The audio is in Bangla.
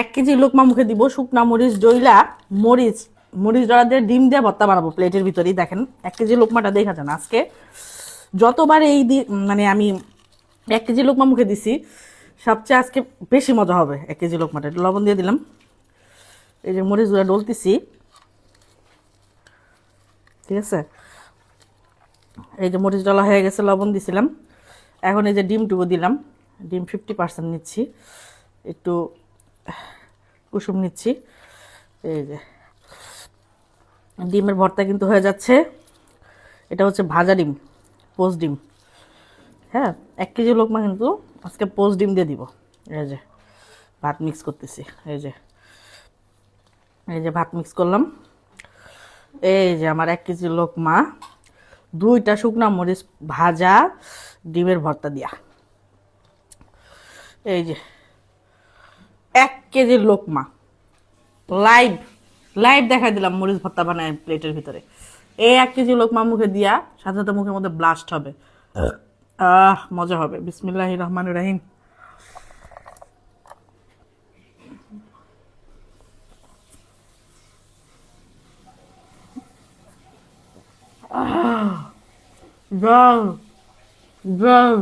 এক কেজি লোকমা মুখে দিব, শুকনা মরিচ জইলা মরিচ মরিচ জড়া দিয়ে ডিম দিয়ে ভর্তা বানাবো প্লেটের ভিতরেই, দেখেন। এক কেজি লোকমাটা দেখা যান আজকে। যতবার এই মানে আমি এক কেজি লোকমা মুখে দিছি, সবচেয়ে আজকে বেশি মজা হবে এক কেজি লোকমাটা। লবণ দিয়ে দিলাম। এই যে মরিচ গুঁড়া ডলতেছি। ঠিক আছে? এই যে মরিচ ডলা হয়ে গেছে, লবণ দিছিলাম। এখন এই যে ডিমটুকু দিলাম। ডিম ফিফটি পার্সেন্ট নিচ্ছি। একটু কুসুম নিচ্ছি। এই যে, ডিমের ভর্তা কিন্তু হয়ে যাচ্ছে। এটা হচ্ছে ভাজা ডিম, পোস্ট ডিম। হ্যাঁ এক কেজি লোকমা কিন্তু আজকে পোস্ট ডিম দিয়ে দিব। এই যে, ভাত মিক্স করতেছি। এই যে এই যে ভাত মিক্স করলাম। এই যে আমার এক কেজি লোকমা দুইটা শুকনা মরিচ ভাজা ডিমের ভর্তা দিয়া। এই যে এক কেজি লোকমা লাইভ লাইভ দেখাই দিলাম মরিচ ভর্তা বানায় প্লেটের ভিতরে। এই এক কেজি লোকমা মুখে দিয়া সাথে সাথে মুখের মধ্যে ব্লাস্ট হবে। আহ, মজা হবে। বিসমিল্লাহ রহমান রাহিম। যাও যাও